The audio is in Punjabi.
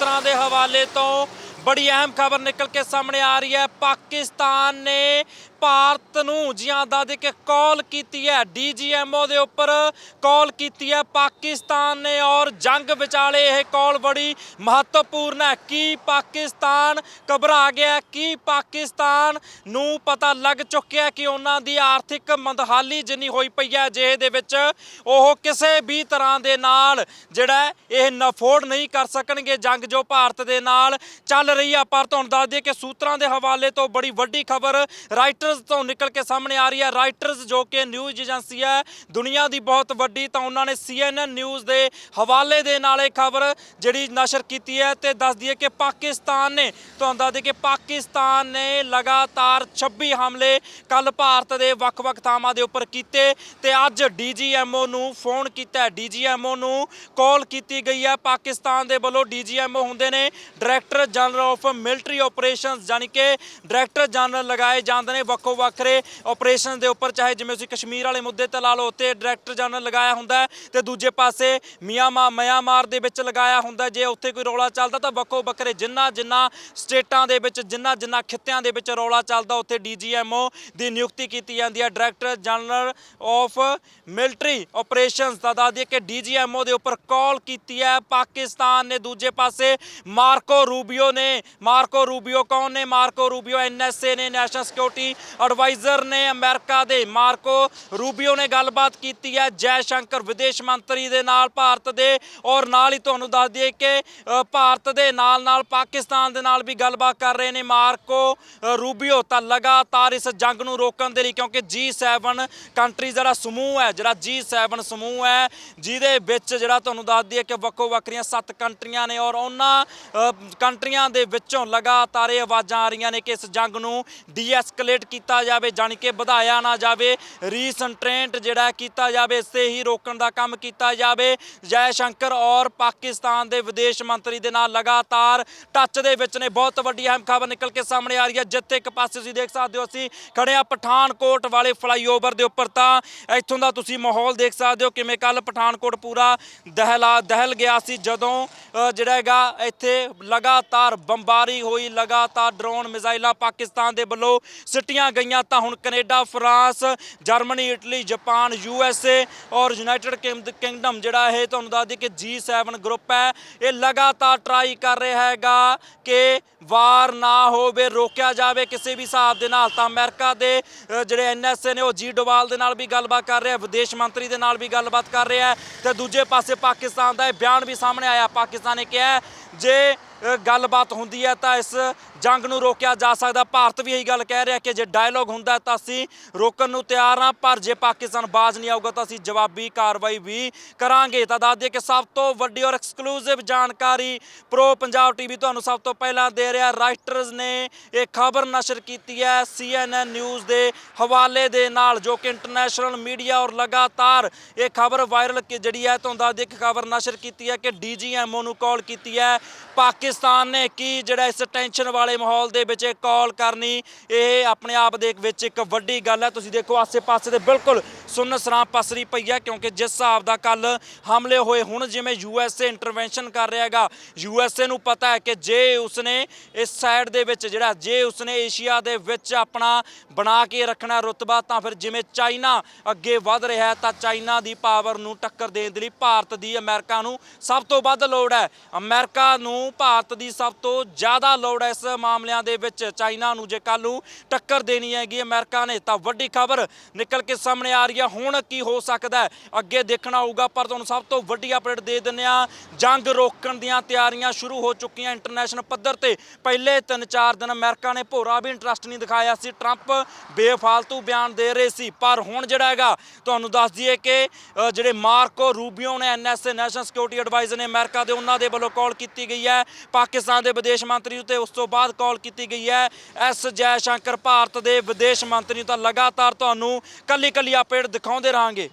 ਸੂਤਰਾਂ ਦੇ ਹਵਾਲੇ ਤੋਂ ਬੜੀ ਅਹਿਮ ਖਬਰ ਨਿਕਲ ਕੇ ਸਾਹਮਣੇ ਆ ਰਹੀ ਹੈ। ਪਾਕਿਸਤਾਨ ਨੇ ਭਾਰਤ ਨੂੰ ਜਿਹਾਂ ਦਾ ਦੇ ਕੇ ਕਾਲ ਕੀਤੀ ਹੈ। ਡੀਜੀਐਮਓ ਦੇ ਉੱਪਰ ਕਾਲ ਕੀਤੀ ਹੈ। ਪਾਕਿਸਤਾਨ ਨੇ ਔਰ ਜੰਗ ਵਿਚਾਲੇ ਇਹ ਕਾਲ ਬੜੀ ਮਹੱਤਵਪੂਰਨ ਹੈ। ਕੀ ਪਾਕਿਸਤਾਨ ਘਬਰਾ ਗਿਆ ਕੀ ਪਾਕਿਸਤਾਨ ਨੂੰ ਪਤਾ ਲੱਗ ਚੁੱਕਿਆ ਕਿ ਉਹਨਾਂ ਦੀ ਆਰਥਿਕ ਮੰਦਹਾਲੀ ਜਿੰਨੀ ਹੋਈ ਪਈ ਹੈ ਜਿਹੇ ਦੇ ਵਿੱਚ, ਉਹ ਕਿਸੇ ਵੀ ਤਰ੍ਹਾਂ ਦੇ ਨਾਲ ਜਿਹੜਾ ਇਹ ਨਫੋੜ ਨਹੀਂ ਕਰ ਸਕਣਗੇ। ਜੰਗ ਜੋ ਭਾਰਤ ਦੇ ਨਾਲ ਚੱਲ ਰਹੀ ਆ, ਪਰ ਤੁਹਾਨੂੰ ਦੱਸ ਦਈਏ ਕਿ ਸੂਤਰਾਂ ਦੇ ਹਵਾਲੇ ਤੋਂ ਬੜੀ ਵੱਡੀ ਖਬਰ ਰਾਈਟਰਸ ਤੋਂ ਨਿਕਲ ਕੇ ਸਾਹਮਣੇ ਆ ਰਹੀ ਹੈ। ਰਾਈਟਰਸ ਜੋ ਕਿ ਨਿਊਜ਼ ਏਜੰਸੀ ਹੈ, ਦੁਨੀਆ ਦੀ ਬਹੁਤ ਵੱਡੀ, ਤਾਂ ਉਹਨਾਂ ਨੇ CNN ਨਿਊਜ਼ ਦੇ ਹਵਾਲੇ ਦੇ ਨਾਲ ਇਹ ਖਬਰ ਜਿਹੜੀ ਨਸ਼ਰ ਕੀਤੀ ਹੈ ਤੇ ਦੱਸ ਦਈਏ ਕਿ ਪਾਕਿਸਤਾਨ ਨੇ, ਤੁਹਾਨੂੰ ਦੱਸ ਦਈਏ ਕਿ ਪਾਕਿਸਤਾਨ ਨੇ ਲਗਾਤਾਰ 26 ਹਮਲੇ ਕੱਲ ਭਾਰਤ ਦੇ ਵੱਖ-ਵੱਖ ਥਾਵਾਂ ਦੇ ਉੱਪਰ ਕੀਤੇ ਤੇ ਅੱਜ ਡੀਜੀਐਮਓ ਨੂੰ ਫੋਨ ਕੀਤਾ ਹੈ। ਡੀਜੀਐਮਓ ਨੂੰ ਕਾਲ ਕੀਤੀ ਗਈ ਹੈ। ਪਾਕਿਸਤਾਨ ਦੇ ਵੱਲੋਂ ਡੀਜੀਐਮਓ ਹੁੰਦੇ ਨੇ director general of military operations ਯਾਨੀ ਕਿ ਡਾਇਰੈਕਟਰ ਜਨਰਲ ਲਗਾਏ ਜਾਂਦੇ ਨੇ ਵੱਖੋ ਵੱਖਰੇ ਆਪਰੇਸ਼ਨ ਦੇ ਉੱਪਰ, ਚਾਹੇ ਜਿਵੇਂ ਤੁਸੀਂ ਕਸ਼ਮੀਰ ਵਾਲੇ ਮੁੱਦੇ ਤੇ ਲਾ ਲਓ, ਉੱਥੇ ਡਾਇਰੈਕਟਰ ਜਨਰਲ ਲਗਾਇਆ ਹੁੰਦਾ ਤੇ ਦੂਜੇ ਪਾਸੇ ਮਿਆਂਮਾ ਮਿਆਂਮਾਰ ਦੇ ਵਿੱਚ ਲਗਾਇਆ ਹੁੰਦਾ ਜੇ ਉੱਥੇ ਕੋਈ ਰੌਲਾ ਚੱਲਦਾ ਤਾਂ ਵੱਖੋ ਵੱਖਰੇ ਜਿੰਨਾ ਜਿੰਨਾ ਸਟੇਟਾਂ ਦੇ ਵਿੱਚ, ਜਿੰਨਾ ਜਿੰਨਾ ਖਿੱਤਿਆਂ ਦੇ ਵਿੱਚ ਰੌਲਾ ਚੱਲਦਾ, ਉੱਥੇ ਡੀਜੀਐਮਓ ਦੀ ਨਿਯੁਕਤੀ ਕੀਤੀ ਜਾਂਦੀ ਹੈ। Director general of military operations ਦਾ ਦੱਸ ਦਈਏ ਕਿ ਡੀਜੀਐਮਓ ਦੇ ਉੱਪਰ ਕਾਲ ਕੀਤੀ ਹੈ। ਪਾਕਿਸਤਾਨ ਨੇ ਦੂਜੇ ਪਾਸੇ ਮਾਰਕੋ ਰੂਬੀਓ ਨੇ ਮਾਰਕੋ ਰੂਬੀਓ ਕੌਣ ਨੇ? ਮਾਰਕੋ ਰੂਬੀਓ ਐਨਐਸਏ ਨੇ, ਨੈਸ਼ਨਲ ਸਿਕਿਉਰਿਟੀ ਐਡਵਾਈਜ਼ਰ ਨੇ ਅਮਰੀਕਾ ਦੇ। ਮਾਰਕੋ ਰੂਬੀਓ ਨੇ ਗੱਲਬਾਤ ਕੀਤੀ ਹੈ ਜੈ ਸ਼ੰਕਰ, ਵਿਦੇਸ਼ ਮੰਤਰੀ ਦੇ ਨਾਲ ਭਾਰਤ ਦੇ। ਔਰ ਨਾਲ ਹੀ ਤੁਹਾਨੂੰ ਦੱਸ ਦਈਏ ਕਿ ਭਾਰਤ ਦੇ ਨਾਲ ਨਾਲ ਪਾਕਿਸਤਾਨ ਦੇ ਨਾਲ ਵੀ ਗੱਲਬਾਤ ਕਰ ਰਹੇ ਨੇ ਮਾਰਕੋ ਰੂਬੀਓ। ਤਾਂ ਲਗਾਤਾਰ ਇਸ ਜੰਗ ਨੂੰ ਰੋਕਣ ਦੇ ਲਈ, ਕਿਉਂਕਿ G7 ਕੰਟਰੀ ਜਿਹੜਾ ਸਮੂਹ ਹੈ, ਜਿਹੜਾ G7 ਸਮੂਹ ਹੈ, ਜਿਹਦੇ ਵਿੱਚ ਜਿਹੜਾ ਤੁਹਾਨੂੰ ਦੱਸ ਦਈਏ ਕਿ ਵੱਖੋ ਵੱਖਰੀਆਂ ਸੱਤ ਕੰਟਰੀਆਂ ਨੇ ਔਰ ਉਹਨਾਂ ਕੰਟਰੀਆਂ ਦੇ ਵਿੱਚੋਂ ਲਗਾਤਾਰ ਇਹ ਆਵਾਜ਼ਾਂ ਆ ਰਹੀਆਂ ਨੇ ਕਿ ਇਸ ਜੰਗ ਨੂੰ ਡੀਐਸਕੇਲੇਟ ਕੀਤਾ ਜਾਵੇ, ਜਾਣੀ ਕਿ ਵਧਾਇਆ ਨਾ ਜਾਵੇ, ਰੀਸੈਂਟਰੇਂਟ ਜਿਹੜਾ ਕੀਤਾ ਜਾਵੇ, ਇਸੇ ਹੀ ਰੋਕਣ ਦਾ ਕੰਮ ਕੀਤਾ ਜਾਵੇ। ਜੈ ਸ਼ੰਕਰ ਔਰ ਪਾਕਿਸਤਾਨ ਦੇ ਵਿਦੇਸ਼ ਮੰਤਰੀ ਦੇ ਨਾਲ ਲਗਾਤਾਰ ਟੱਚ ਦੇ ਵਿੱਚ ਨੇ। ਬਹੁਤ ਵੱਡੀ ਅਹਿਮ ਖਬਰ ਨਿਕਲ ਕੇ ਸਾਹਮਣੇ ਆ ਰਹੀ ਹੈ। ਜਿੱਥੇ ਇੱਕ ਪਾਸੇ ਤੁਸੀਂ ਦੇਖ ਸਕਦੇ ਹੋ, ਅਸੀਂ ਖੜੇ ਆ ਪਠਾਨਕੋਟ ਵਾਲੇ ਫਲਾਈਓਵਰ ਦੇ ਉੱਪਰ। ਤਾਂ ਇੱਥੋਂ ਦਾ ਤੁਸੀਂ ਮਾਹੌਲ ਦੇਖ ਸਕਦੇ ਹੋ, ਕਿਵੇਂ ਕੱਲ ਪਠਾਨਕੋਟ ਪੂਰਾ ਦਹਿਲਾ ਦਹਿਲ ਗਿਆ ਸੀ। ਜਦੋਂ ਜਿਹੜਾ ਹੈਗਾ ਇੱਥੇ ਲਗਾਤਾਰ ਬੰਬਾਰੀ ਹੋਈ ਲਗਾਤਾਰ ਡਰੋਨ ਮਿਜ਼ਾਈਲਾਂ ਪਾਕਿਸਤਾਨ ਦੇ ਵੱਲੋਂ ਸਿੱਟੀਆਂ ਗਈਆਂ। ਤਾਂ ਹੁਣ Canada France Germany Italy Japan U S A ਔਰ ਯੂਨਾਈਟਿਡ ਕਿੰਗਡਮ ਜਿਹੜਾ ਇਹ ਤੁਹਾਨੂੰ ਦੱਸ ਦਈਏ ਕਿ G7 ਗਰੁੱਪ ਹੈ। ਇਹ ਲਗਾਤਾਰ ਟਰਾਈ ਕਰ ਰਿਹਾ ਹੈਗਾ ਕਿ ਵਾਰ ਨਾ ਹੋਵੇ ਰੋਕਿਆ ਜਾਵੇ ਕਿਸੇ ਵੀ ਹਿਸਾਬ ਦੇ ਨਾਲ। ਤਾਂ ਅਮਰੀਕਾ ਦੇ ਅ, ਜਿਹੜੇ ਐਨਐਸਏ ਨੇ ਉਹ ਜੀ ਡੋਵਾਲ ਦੇ ਨਾਲ ਵੀ ਗੱਲਬਾਤ ਕਰ ਰਿਹਾ ਵਿਦੇਸ਼ ਮੰਤਰੀ ਦੇ ਨਾਲ ਵੀ ਗੱਲਬਾਤ ਕਰ ਰਿਹਾ ਹੈ। ਤੇ ਦੂਜੇ ਪਾਸੇ ਪਾਕਿਸਤਾਨ ਦਾ ਇਹ ਬਿਆਨ ਵੀ ਸਾਹਮਣੇ ਆਇਆ। ਪਾਕਿਸਤਾਨ ਨੇ ਕਿਹਾ ਜੇ ਗੱਲਬਾਤ ਹੁੰਦੀ ਹੈ ਤਾਂ ਇਸ ਜੰਗ ਨੂੰ ਰੋਕਿਆ ਜਾ ਸਕਦਾ। ਭਾਰਤ ਵੀ ਇਹੀ ਗੱਲ ਕਹਿ ਰਿਹਾ ਕਿ ਜੇ ਡਾਇਲੋਗ ਹੁੰਦਾ ਤਾਂ ਅਸੀਂ ਰੋਕਣ ਨੂੰ ਤਿਆਰ ਹਾਂ, ਪਰ ਜੇ ਪਾਕਿਸਤਾਨ ਬਾਜ਼ ਨਹੀਂ ਆਊਗਾ ਤਾਂ ਅਸੀਂ ਜਵਾਬੀ ਕਾਰਵਾਈ ਵੀ ਕਰਾਂਗੇ। ਤਾਂ ਦੱਸ ਦਈਏ ਕਿ ਸਭ ਤੋਂ ਵੱਡੀ ਔਰ ਐਕਸਕਲੂਸਿਵ ਜਾਣਕਾਰੀ ਪ੍ਰੋ ਪੰਜਾਬ ਟੀਵੀ ਤੁਹਾਨੂੰ ਸਭ ਤੋਂ ਪਹਿਲਾਂ ਦੇ ਰਿਹਾ। ਰਾਈਟਰਸ ਨੇ ਇਹ ਖਬਰ ਨਸ਼ਰ ਕੀਤੀ ਹੈ CNN ਨਿਊਜ਼ ਦੇ ਹਵਾਲੇ ਦੇ ਨਾਲ, ਜੋ ਕਿ ਇੰਟਰਨੈਸ਼ਨਲ ਮੀਡੀਆ ਔਰ ਲਗਾਤਾਰ ਇਹ ਖਬਰ ਵਾਇਰਲ ਜਿਹੜੀ ਹੈ, ਤੁਹਾਨੂੰ ਦੱਸ ਦਈਏ ਕਿ ਖਬਰ ਨਸ਼ਰ ਕੀਤੀ ਹੈ ਕਿ ਡੀਜੀਐਮਓ ਨੂੰ ਕਾਲ ਕੀਤੀ ਹੈ। ਪਾਕਿਸਤਾਨ ਨੇ ਕੀ ਜਿਹੜਾ ਇਸ ਟੈਨਸ਼ਨ ਵਾਲੇ ਮਾਹੌਲ ਦੇ ਵਿੱਚ ਇਹ ਕਾਲ ਕਰਨੀ, ਇਹ ਆਪਣੇ ਆਪ ਦੇ ਵਿੱਚ ਇੱਕ ਵੱਡੀ ਗੱਲ ਹੈ। ਤੁਸੀਂ ਦੇਖੋ ਆਸੇ-ਪਾਸੇ ਦੇ ਬਿਲਕੁਲ ਸੁੰਨਸਰਾਂ ਪਸਰੀ ਪਈ ਹੈ, ਕਿਉਂਕਿ ਜਿਸ ਹਿਸਾਬ ਦਾ ਕੱਲ ਹਮਲੇ ਹੋਏ ਹੁਣ, ਜਿਵੇਂ ਯੂਐਸਏ ਇੰਟਰਵੈਂਸ਼ਨ ਕਰ ਰਿਹਾ ਹੈਗਾ ਯੂਐਸਏ ਨੂੰ ਪਤਾ ਹੈ ਕਿ ਜੇ ਉਸਨੇ ਇਸ ਸਾਈਡ ਦੇ ਵਿੱਚ ਜਿਹੜਾ, ਜੇ ਉਸਨੇ ਏਸ਼ੀਆ ਦੇ ਵਿੱਚ ਆਪਣਾ ਬਣਾ ਕੇ ਰੱਖਣਾ ਰੁਤਬਾ, ਤਾਂ ਫਿਰ ਜਿਵੇਂ ਚਾਈਨਾ ਅੱਗੇ ਵੱਧ ਰਿਹਾ ਹੈ, ਤਾਂ ਚਾਈਨਾ ਦੀ ਪਾਵਰ ਨੂੰ ਟੱਕਰ ਦੇਣ ਦੇ ਲਈ ਭਾਰਤ ਦੀ ਅਮਰੀਕਾ ਨੂੰ ਸਭ ਤੋਂ ਵੱਧ ਲੋੜ ਹੈ। ਅਮਰੀਕਾ ਨੂੰ ਭਾਰਤ ਦੀ ਸਭ ਤੋਂ ਜ਼ਿਆਦਾ ਲੋੜ ਹੈ ਇਸ ਮਾਮਲਿਆਂ ਦੇ ਵਿੱਚ। ਚਾਈਨਾ ਨੂੰ ਜੇ ਕੱਲ ਨੂੰ ਟੱਕਰ ਦੇਣੀ ਹੈਗੀ ਅਮਰੀਕਾ ਨੇ, ਤਾਂ ਵੱਡੀ ਖਬਰ ਨਿਕਲ ਕੇ ਸਾਹਮਣੇ ਆ ਰਹੀ ਹੈ। ਹੁਣ ਕੀ ਹੋ ਸਕਦਾ ਅੱਗੇ ਦੇਖਣਾ ਹੋਊਗਾ, ਪਰ ਤੁਹਾਨੂੰ ਸਭ ਤੋਂ ਵੱਡੀ ਅਪਡੇਟ ਦੇ ਦਿੰਦੇ ਆ ਜੰਗ ਰੋਕਣ ਦੀਆਂ ਤਿਆਰੀਆਂ ਸ਼ੁਰੂ ਹੋ ਚੁੱਕੀਆਂ ਇੰਟਰਨੈਸ਼ਨਲ ਪੱਧਰ ਤੇ। ਪਹਿਲੇ 3-4 ਦਿਨ ਅਮਰੀਕਾ ਨੇ ਭੋਰਾ ਵੀ ਇੰਟਰਸਟ ਨਹੀਂ ਦਿਖਾਇਆ ਸੀ। ਟਰੰਪ ਬੇਫਾਲਤੂ ਬਿਆਨ ਦੇ ਰਹੇ ਸੀ। ਪਰ ਹੁਣ ਜਿਹੜਾ ਹੈਗਾ, ਤੁਹਾਨੂੰ ਦੱਸ ਦਈਏ ਕਿ ਜਿਹੜੇ ਮਾਰਕੋ ਰੂਬੀਓ ਨੇ ਐਨਐਸਏ ਨੈਸ਼ਨਲ ਸਿਕਿਉਰਿਟੀ ਐਡਵਾਈਜ਼ਰ ਨੇ ਅਮਰੀਕਾ ਦੇ, ਉਹਨਾਂ ਦੇ ਵੱਲੋਂ ਕਾਲ ਕੀਤੀ ਗਈ ਹੈ। ਪਾਕਿਸਤਾਨ ਦੇ ਵਿਦੇਸ਼ ਮੰਤਰੀ ਨੂੰ ਤੇ ਉਸ ਤੋਂ ਬਾਅਦ ਕਾਲ ਕੀਤੀ ਗਈ ਹੈ। ਐਸ ਜੈ ਸ਼ੰਕਰ ਭਾਰਤ ਦੇ ਵਿਦੇਸ਼ ਮੰਤਰੀ ਨੂੰ ਤਾਂ ਲਗਾਤਾਰ ਤੁਹਾਨੂੰ ਕੱਲੀ ਕੱਲੀ ਅਪਡੇਟ ਦਿਖਾਉਂਦੇ ਰਹਾਂਗੇ।